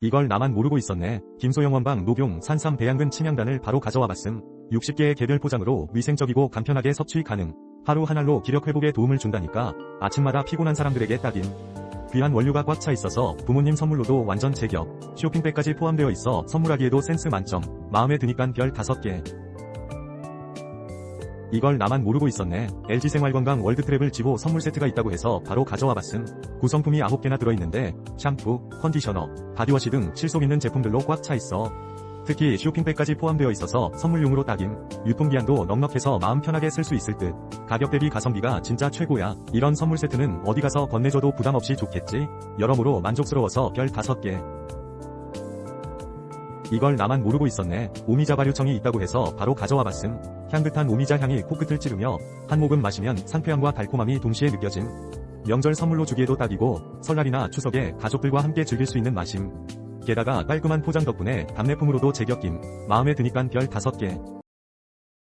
이걸 나만 모르고 있었네. 김소영 원방 노병 산삼 배양근 침향단을 바로 가져와 봤음. 60개의 개별 포장으로 위생적이고 간편하게 섭취 가능. 하루 한 알로 기력 회복에 도움을 준다니까 아침마다 피곤한 사람들에게 딱인. 귀한 원료가 꽉 차 있어서 부모님 선물로도 완전 제격. 쇼핑백까지 포함되어 있어 선물하기에도 센스 만점. 마음에 드니깐 별 5개. 이걸 나만 모르고 있었네. LG생활건강 월드트랩을 지고 선물 세트가 있다고 해서 바로 가져와 봤음. 구성품이 9개나 들어있는데 샴푸, 컨디셔너, 바디워시 등 실속 있는 제품들로 꽉 차 있어. 특히 쇼핑백까지 포함되어 있어서 선물용으로 딱임. 유통기한도 넉넉해서 마음 편하게 쓸 수 있을 듯. 가격 대비 가성비가 진짜 최고야. 이런 선물 세트는 어디 가서 건네줘도 부담 없이 좋겠지? 여러모로 만족스러워서 별 5개. 이걸 나만 모르고 있었네. 오미자 발효청이 있다고 해서 바로 가져와 봤음. 향긋한 오미자 향이 코끝을 찌르며 한 모금 마시면 상쾌함과 달콤함이 동시에 느껴짐. 명절 선물로 주기에도 딱이고 설날이나 추석에 가족들과 함께 즐길 수 있는 맛임. 게다가 깔끔한 포장 덕분에 답례품으로도 제격김. 마음에 드니깐 별 5개.